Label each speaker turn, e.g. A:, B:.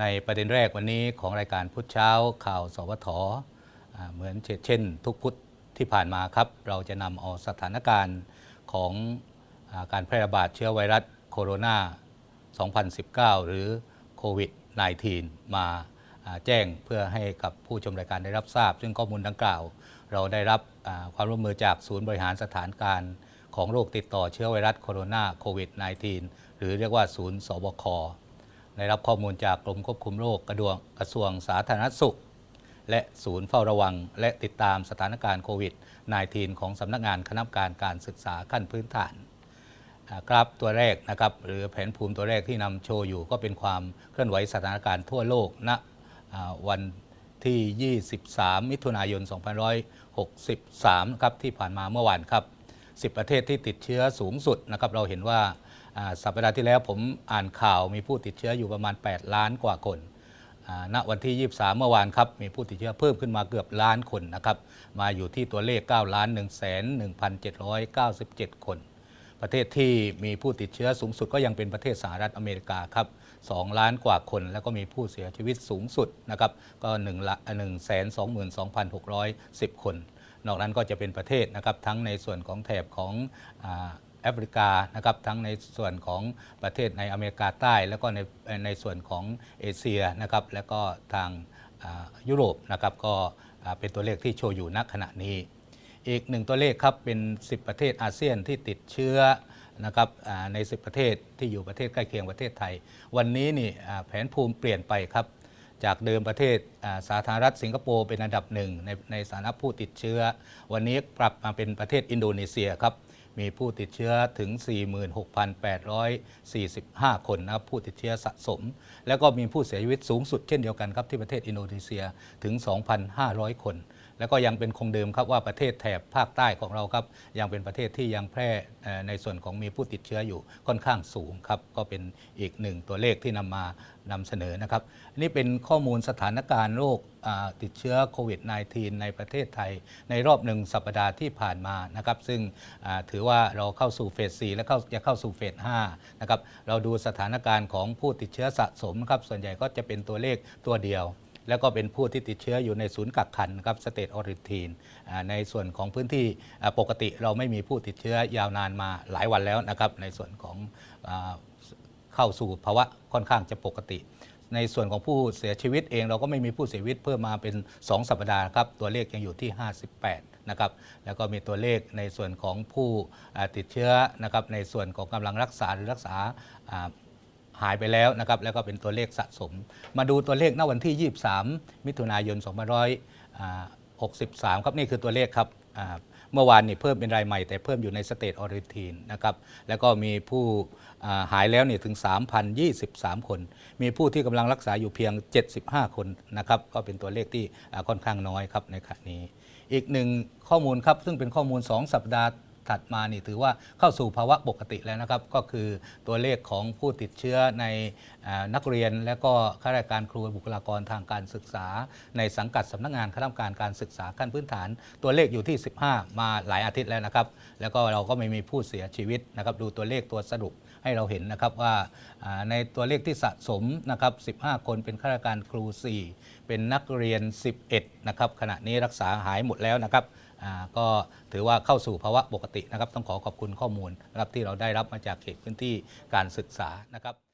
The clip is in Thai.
A: ในประเด็นแรกวันนี้ของรายการพุทธเช้าข่าวสวทอเหมือนเช่น ทุกพุธที่ผ่านมาครับ เราจะนำเอาสถานการณ์ของอการแพร่ระบาดเชื้อไวรัสโคโรนา 2019 หรือโควิด -19 มาาแจ้งเพื่อให้กับผู้ชมรายการได้รับทราบ ซึ่งข้อมูลดังกล่าว เราได้รับความร่วมมือจากศูนย์บริหารสถานการณ์ของโรคติดต่อเชื้อไวรัสโคโรนาโควิด -19 หรือเรียกว่าศูนย์สบค ได้รับข้อมูลจากกรมควบคุมโรคกระดวงกระทรวงสาธารณสุข และศูนย์เฝ้าระวัง และติดตามสถานการณ์โควิด -19 ของสำนักงานคณะกรรมการการศึกษาขั้นพื้นฐานกราฟตัวแรกนะครับหรือแผนภูมิตัวแรกที่นำโชว์อยู่ ก็เป็นความเคลื่อนไหวสถานการณ์ทั่วโลกณอ่าวันที่ 23 มิถุนายน 2563 ครับที่ผ่านมาเมื่อวานครับ 10 ประเทศที่ติดเชื้อสูงสุดนะครับเราเห็นว่า สัปดาห์ที่แล้วผมอ่านข่าวมีผู้ติดเชื้ออยู่ประมาณ 8 ล้านกว่าคนอ่าณวันที่ 23 เมื่อวานครับมีผู้ติดเชื้อเพิ่มขึ้นมาเกือบล้านคนนะครับมาอยู่ที่ตัวเลข 9 ล้าน1แสน1,797 คน ประเทศที่มีผู้ติดเชื้อสูงสุดก็ยังเป็นประเทศสหรัฐอเมริกาครับ 2 ล้านกว่าคน แล้วก็มีผู้เสียชีวิตสูงสุดนะครับก็1ละ1แสน22,610 คน นอกนั้นก็จะเป็นประเทศนะครับทั้งในส่วนของแถบของอาแอ ฟริกานะครับทั้งในส่วนของประเทศในอเมริกาใต้ แล้วก็ในในส่วนของเอเชียนะครับแล้วก็ทางยุโรปนะครับก็เป็นตัวเลขที่โชว์อยู่ณขณะนี้ อีกหนึ่งตัวเลขครับเป็น 10 ประเทศอาเซียนที่ติดเชื้อนะครับใน 10 ประเทศที่อยู่ประเทศใกล้เคียงประเทศไทย วันนี้นี่แผนภูมิเปลี่ยนไปครับ จากเดิมประเทศสาธารณรัฐสิงคโปร์เป็นอันดับหนึ่งในในสถานะผู้ติดเชื้อ วันนี้ปรับมาเป็นประเทศอินโดนีเซียครับมีผู้ติดเชื้อถึง 46,845 คนนะครับผู้ติดเชื้อสะสม แล้วก็มีผู้เสียชีวิตสูงสุดเช่นเดียวกันครับที่ประเทศอินโดนีเซียถึง 2,500 คน แล้วก็ยังเป็นคงเดิมครับว่าประเทศแถบภาคใต้ของเราครับยังเป็นประเทศที่ยังแพร่ในส่วนของมีผู้ติดเชื้ออยู่ค่อนข้างสูงครับก็เป็นอีกหนึ่งตัวเลขที่นำมานำเสนอนะครับนนี่เป็นข้อมูลสถานการณ์โรคติดเชื้อโควิด -19 ในประเทศไทย ในรอบหนึ่งสัปดาห์ที่ผ่านมานะครับซึ่งถือว่าเราเข้าสู่เฟส 4 และเข้าจะเข้าสู่เฟส 5 นะครับเราดูสถานการณ์ของผู้ติดเชื้อสะสมครับส่วนใหญ่ก็จะเป็นตัวเลขตัวเดียว แล้วก็เป็นผู้ที่ติดเชื้ออยู่ในศูนย์กักขันครับสเตตออริทีนในส่วนของพื้นที่ปกติเราไม่มีผู้ติดเชื้อยาวนานมาหลายวันแล้วนะครับ ในส่วนของอเข้าสู่ภาวะค่อนข้างจะปกติในส่วนของผู้เสียชีวิตเองเราก็ไม่มีผู้เสียชีวิตเพิ่มมาเป็น 2 สัปดาห์ครับตัวเลขยังอยู่ที่ 58 นะครับ แล้วก็มีตัวเลขในส่วนของผู้ติดเชื้อนะครับในส่วนของกำลังรักษาหรือรักษา หายไปแล้วนะครับแล้วก็เป็นตัวเลขสะสม มาดูตัวเลขณวันที่ 23 มิถุนายน 2563 ครับนี่คือตัวเลขครับเมื่อวานนี่เพิ่มเป็นรายใหม่แต่เพิ่มอยู่ในสเตตออริทีนนะครับแล้วก็มีผู้หายแล้วเนี่ยถึง 3,023 คน มีผู้ที่กำลังรักษาอยู่เพียง 75 คนนะครับก็เป็นตัวเลขที่ค่อนข้างน้อยครับในขณะนี้ อีกหนึ่งข้อมูลครับซึ่งเป็นข้อมูล 2 สัปดาห์ ถัดมานี่ถือว่าเข้าสู่ภาวะปกติแล้วนะครับ ก็คือตัวเลขของผู้ติดเชื้อในนักเรียน และก็ข้าราชการครูบุคลากรทางการศึกษา ในสังกัดสำนักงานคณะกรรมการการศึกษาขั้นพื้นฐาน ตัวเลขอยู่ที่ 15 มาหลายอาทิตย์แล้วนะครับ แล้วก็เราก็ไม่มีผู้เสียชีวิตนะครับ ดูตัวเลขตัวสรุปให้เราเห็นนะครับว่าในตัวเลขที่สะสมนะครับ 15 คนเป็นข้าราชการครู 4 เป็นนักเรียน 11 นะครับ ขณะนี้รักษาหายหมดแล้วนะครับ ก็ถือว่าเข้าสู่ภาวะปกตินะครับ ต้องขอขอบคุณข้อมูลนะครับที่เราได้รับมาจากเขตพื้นที่การศึกษานะครับ